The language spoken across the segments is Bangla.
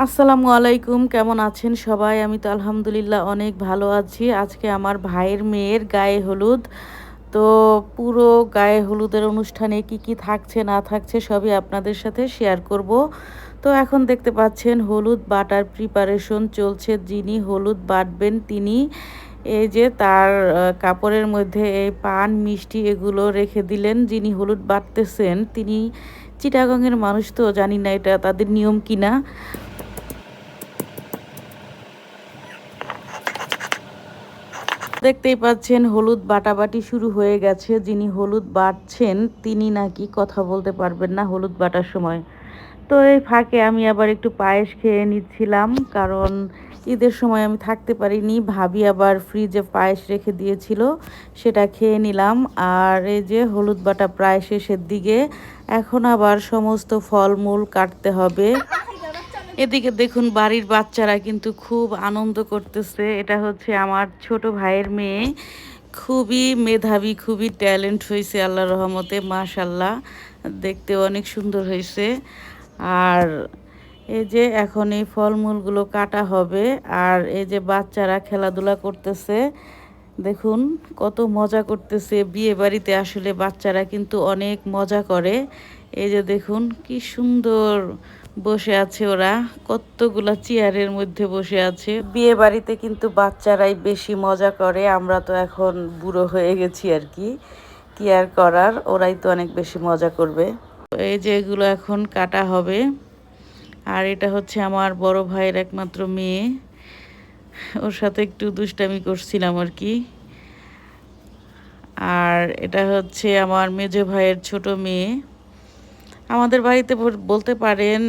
আসসালামু আলাইকুম, কেমন আছেন সবাই? আমি তো আলহামদুলিল্লাহ অনেক ভালো আছি। আজকে আমার ভাইয়ের মেয়ের গায়ে হলুদ। তো পুরো গায়ে হলুদের অনুষ্ঠানে কি কি থাকছে, না থাকছে সবই আপনাদের সাথে শেয়ার করব। তো এখন দেখতে পাচ্ছেন, হলুদ বাটার প্রিপারেশন চলছে। যিনি হলুদ বাটবেন তিনি। এই যে তার কাপড়ের মধ্যে এই পান, মিষ্টি এগুলো রেখে দিলেন। যিনি হলুদ বাটতেছেন, তিনি চিটাগংয়ের মানুষ তো, জানি না এটা তাদের নিয়ম কিনা। দেখতেই পাচ্ছেন, হলুদ বাটাবাটি শুরু হয়ে গেছে। যিনি হলুদ বাটছেন, তিনি নাকি কথা বলতে পারবেন না হলুদ বাটার সময়। তো এই ফাঁকে আমি আবার একটু পায়েস খেয়ে নিচ্ছিলাম, কারণ ঈদের সময় আমি থাকতে পারিনি। ভাবি আবার ফ্রিজে পায়েস রেখে দিয়েছিল, সেটা খেয়ে নিলাম। আর এই যে হলুদ বাটা প্রায় শেষের দিকে, এখন আবার সমস্ত ফলমূল কাটতে হবে। এদিকে দেখুন বাড়ির বাচ্চারা কিন্তু খুব আনন্দ করতেছে। এটা হচ্ছে আমার ছোট ভাইয়ের মেয়ে। খুবই মেধাবী, খুবই ট্যালেন্ট হয়েছে আল্লাহ রহমতে মাশাল্লাহ দেখতে অনেক সুন্দর হয়েছে। আর এই যে এখন এই ফলমূলগুলো কাটা হবে, আর এই যে বাচ্চারা খেলাধুলা করতেছে, দেখুন কত মজা করতেছে। বিয়ে বাড়িতে আসলে বাচ্চারা কিন্তু অনেক মজা করে। এই যে দেখুন কি সুন্দর বসে আছে ওরা। কতগুলা চেয়ারের মধ্যে বসে আছে। বিয়ে বাড়িতে কিন্তু বাচ্চারাই বেশি মজা করে। আমরা তো এখন বুড়ো হয়ে গেছি আর কি। কি আর করার? ওরাই তো অনেক বেশি মজা করবে। এই যে এগুলো এখন কাটা হবে। আর এটা হচ্ছে আমার বড় ভাইয়ের একমাত্র মেয়ে। ওর সাথে একটু দুষ্টামি করছিলাম আর কি। আর এটা হচ্ছে আমার মেজ ভাইয়ের ছোট মেয়ে। আমাদের বাড়িতে বলতে পারেন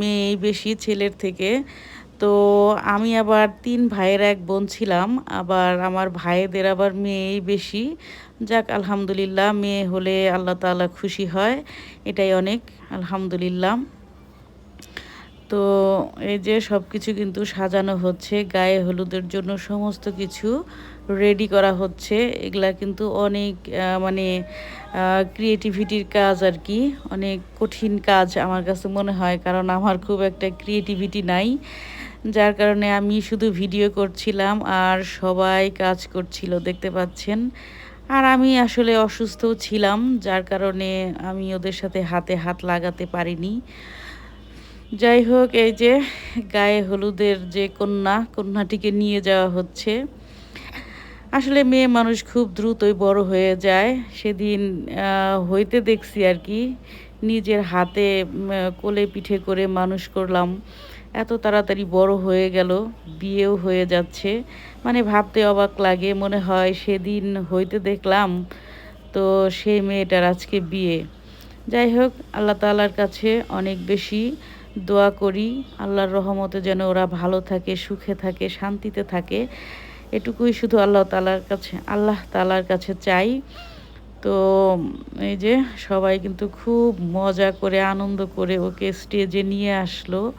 মেয়েই বেশি ছেলের থেকে। তো আমি আবার তিন ভাইয়ের এক বোন ছিলাম, আবার আমার ভাইদের আবার মেয়েই বেশি। যাক, আলহামদুলিল্লাহ, মেয়ে হলে আল্লাহ তালা খুশি হয়, এটাই অনেক, আলহামদুলিল্লাহ। তো এই যে সব কিছু কিন্তু সাজানো হচ্ছে, গায়ে হলুদের জন্য সমস্ত কিছু রেডি করা হচ্ছে। এগুলা কিন্তু অনেক মানে ক্রিয়েটিভিটির কাজ আর কি, অনেক কঠিন কাজ আমার কাছে মনে হয়, কারণ আমার খুব একটা ক্রিয়েটিভিটি নাই। যার কারণে আমি শুধু ভিডিও করছিলাম আর সবাই কাজ করছিল, দেখতে পাচ্ছেন। আর আমি আসলে অসুস্থও ছিলাম, যার কারণে আমি ওদের সাথে হাতে হাত লাগাতে পারিনি। যাই হোক এই যে গায়ে হলুদের যে কন্যা, কন্যাটিকে নিয়ে যাওয়া হচ্ছে। আসলে মেয়ে মানুষ খুব দ্রুতই বড় হয়ে যায়। সেদিন হইতে দেখছি আর কি, নিজের হাতে কোলে পিঠে করে মানুষ করলাম। এত তাড়াতাড়ি বড় হয়ে গেল, বিয়েও হয়ে যাচ্ছে। মানে ভাবতে অবাক লাগে, মনে হয় সেদিন হইতে দেখলাম তো সেই মেয়েটার আজকে বিয়ে। যাই হোক আল্লাহ তালার কাছে অনেক বেশি দোয়া করি, আল্লাহর রহমতে যেন ওরা ভালো থাকে, সুখে থাকে, শান্তিতে থাকে। এটুকুই শুধু আল্লাহ তালার কাছে, আল্লাহ তালার কাছে চাই। তো এই যে সবাই কিন্তু খুব মজা করে, আনন্দ করে ওকে স্টেজে নিয়ে আসলো।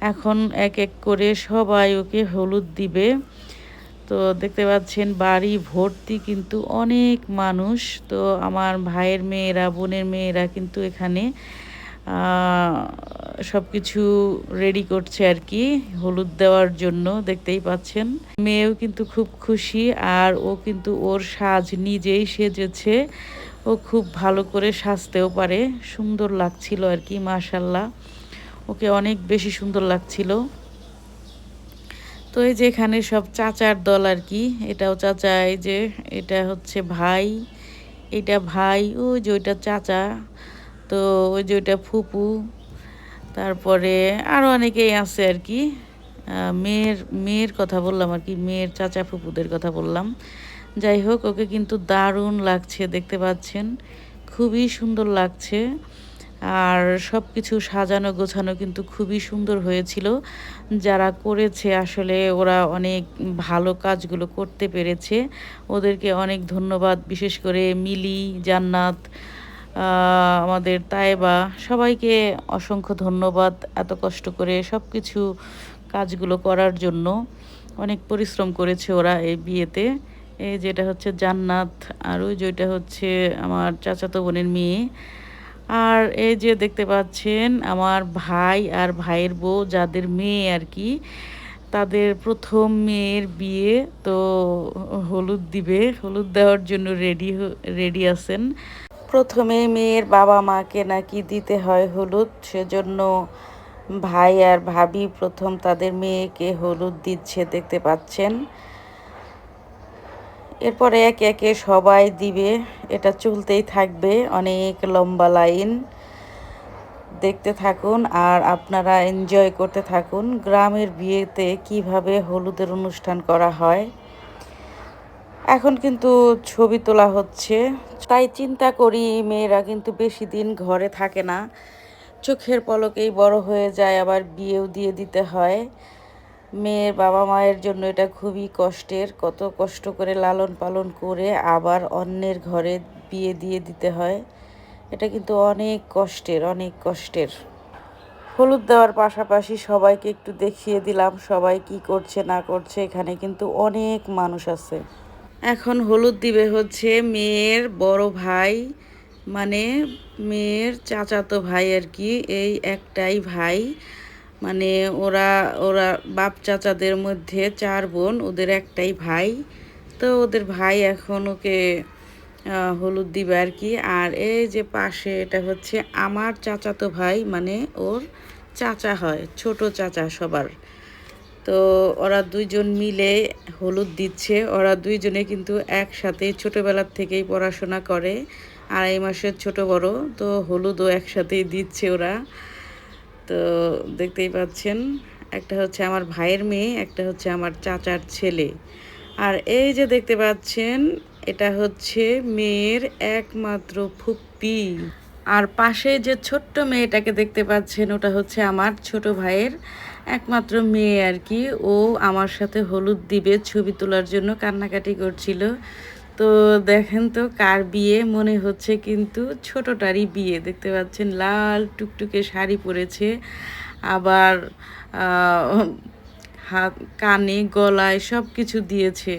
এখন এক এক করে সবাই ওকে হলুদ দিবে। তো দেখতে পাচ্ছেন বাড়ি ভর্তি কিন্তু অনেক মানুষ। তো আমার ভাইয়ের মেয়েরা, বোনের মেয়েরা কিন্তু এখানে সব কিছু রেডি করছে আর কি, হলুদ দেওয়ার জন্য, দেখতেই পাচ্ছেন। মেয়েও কিন্তু খুব খুশি, আর ও কিন্তু ওর সাজ নিজেই সেজেছে। ও খুব ভালো করে সাজতেও পারে, সুন্দর লাগছিল আর কি মাশাল্লাহ ওকে অনেক বেশি সুন্দর লাগছিল। তো এই যে এখানে সব চাচার দল আর কি, এটাও চাচা, এই যে এটা হচ্ছে ভাই, এটা ভাই, ওই যে ওইটা চাচা। তো ওই যে ওইটা ফুপু, তারপরে আরও অনেকেই আছে আর কি। মেয়ের মেয়ের কথা বললাম আর কি, মেয়ের চাচা ফুপুদের কথা বললাম। যাই হোক, ওকে কিন্তু দারুণ লাগছে, দেখতে পাচ্ছেন। খুবই সুন্দর লাগছে। আর সব কিছু সাজানো গোছানো কিন্তু খুবই সুন্দর হয়েছিল। যারা করেছে, আসলে ওরা অনেক ভালো কাজগুলো করতে পেরেছে। ওদেরকে অনেক ধন্যবাদ, বিশেষ করে মিলি, জান্নাত আমাদের তাইবা সবাইকে অসংখ্য ধন্যবাদ এত কষ্ট করে সব কিছু কাজগুলো করার জন্য। অনেক পরিশ্রম করেছে ওরা এই বিয়েতে। এই যেটা হচ্ছে জান্নাত আর ওই যেটা হচ্ছে আমার চাচাতো বোনের মেয়ে। আর এই যে দেখতে পাচ্ছেন আমার ভাই আর ভাইয়ের বউ, যাদের মেয়ে আর কি, তাদের প্রথম মেয়ের বিয়ে। তো হলুদ দিবে, হলুদ দেওয়ার জন্য রেডি রেডি আছেন। প্রথমে মেয়ের বাবা মাকে নাকি দিতে হয় হলুদ, সেজন্য ভাই আর ভাবি প্রথম তাদের মেয়েকে হলুদ দিচ্ছে, দেখতে পাচ্ছেন। এরপরে একে একে সবাই দিবে, এটা চলতেই থাকবে, অনেক লম্বা লাইন। দেখতে থাকুন আর আপনারা এনজয় করতে থাকুন, গ্রামের বিয়েতে কীভাবে হলুদের অনুষ্ঠান করা হয়। এখন কিন্তু ছবি তোলা হচ্ছে। তাই চিন্তা করি, মেয়েরা কিন্তু বেশি দিন ঘরে থাকে না। চোখের পলকেই বড় হয়ে যায়, আবার বিয়েও দিয়ে দিতে হয়। মেয়ের বাবা মায়ের জন্য এটা খুবই কষ্টের, কত কষ্ট করে লালন পালন করে আবার অন্যের ঘরে বিয়ে দিয়ে দিতে হয়। এটা কিন্তু অনেক কষ্টের অনেক কষ্টের। হলুদ দেওয়ার পাশাপাশি সবাইকে একটু দেখিয়ে দিলাম, সবাই কি করছে না করছে, এখানে কিন্তু অনেক মানুষ আছে। এখন হলুদ দিবে হচ্ছে মেয়ের বড় ভাই মানে মেয়ের চাচাতো ভাই আর কি, এই একটাই ভাই। মানে ওরা ওরা বাপ চাচাদের মধ্যে চার বোন, ওদের একটাই ভাই। তো ওদের ভাই এখন ওকে হলুদ দিবে আর কি। আর এই যে পাশে এটা হচ্ছে আমার চাচাতো ভাই মানে ওর চাচা হয়, ছোট চাচা সবার। তো ওরা দুইজন মিলে হলুদ দিচ্ছে। ওরা দুইজনে কিন্তু একসাথে ছোটোবেলার থেকেই পড়াশোনা করে। আড়াই মাসের ছোট বড়, তো হলুদও একসাথেই দিচ্ছে ওরা। তো দেখতেই পাচ্ছেন, একটা হচ্ছে আমার ভাইয়ের মেয়ে, একটা হচ্ছে আমার চাচার ছেলে। আর এই যে দেখতে পাচ্ছেন, এটা হচ্ছে মেয়ের একমাত্র ফুপ্পি আর পাশে যে ছোট্ট মেয়েটাকে দেখতে পাচ্ছেন, ওটা হচ্ছে আমার ছোট ভাইয়ের একমাত্র মেয়ে আর কি। ও আমার সাথে হলুদ দিবে, ছবি তোলার জন্য কান্নাকাটি করছিল। তো দেখেন তো কার বিয়ে, মনে হচ্ছে কিন্তু ছোটটারই বিয়ে। দেখতে পাচ্ছেন লাল টুকটুকে শাড়ি পরেছে, আবার হাত, কানে, গলায় সব কিছু দিয়েছে।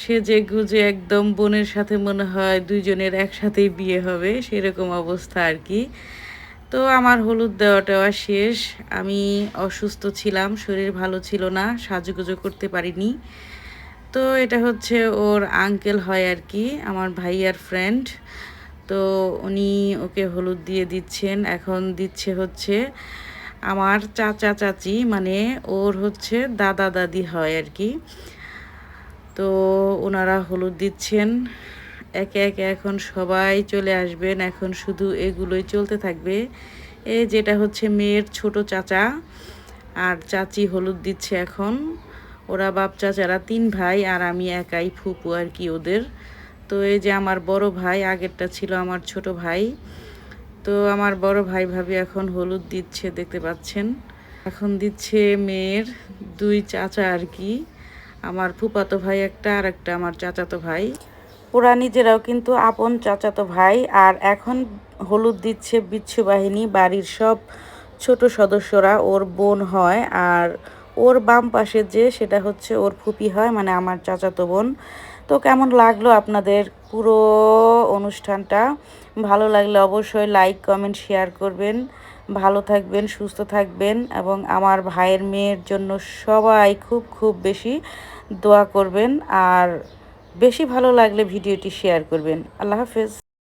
সেজে গুজে একদম বোনের সাথে মনে হয় দুইজনের একসাথেই বিয়ে হবে, সেরকম অবস্থা আর কি। তো আমার হলুদ দেওয়া টেওয়া শেষ। আমি অসুস্থ ছিলাম, শরীর ভালো ছিল না, সাজুগুজো করতে পারিনি। তো এটা হচ্ছে ওর আঙ্কেল হয় আর কি, আমার ভাইয়ার ফ্রেন্ড তো উনি ওকে হলুদ দিয়ে দিচ্ছেন, এখন দিচ্ছে হচ্ছে আমার চাচা চাচি মানে ওর হচ্ছে দাদা দাদি হয় আর কি। তো ওনারা হলুদ দিচ্ছেন। একে একে এখন সবাই চলে আসবেন। এখন শুধু এগুলোই চলতে থাকবে। এ যেটা হচ্ছে মেয়ের ছোট চাচা আর চাচি হলুদ দিচ্ছে এখন। ওরা বাপ চাচারা তিন ভাই আর আমি একাই ফুপু আর কি ওদের। তো এই যে আমার বড় ভাই, আগেরটা ছিল আমার ছোট ভাই। তো আমার বড় ভাই ভাবি এখন হলুদ দিচ্ছে, দেখতে পাচ্ছেন। এখন দিচ্ছে মেয়ের দুই চাচা আর কি। আমার ফুপাতো ভাই একটা, আর একটা আমার চাচাতো ভাই। ওরা নিজেরাও কিন্তু আপন চাচাতো ভাই, আর এখন হলুদ দিচ্ছে বিচ্ছু বাহিনী, বাড়ির সব ছোট সদস্যরা, ওর বোন হয়, আর ওর বাম পাশে যে, সেটা হচ্ছে ওর ফুপি হয় মানে আমার চাচাতো বোন। তো কেমন লাগল আপনাদের পুরো অনুষ্ঠানটা? ভালো লাগলে অবশ্যই লাইক কমেন্ট শেয়ার করবেন। ভালো থাকবেন, সুস্থ থাকবেন, এবং আমার ভাইয়ের মেয়ের জন্য সবাই খুব খুব বেশি দোয়া করবেন আর বেশি ভালো লাগলে ভিডিওটি শেয়ার করবেন। আল্লাহ হাফেজ।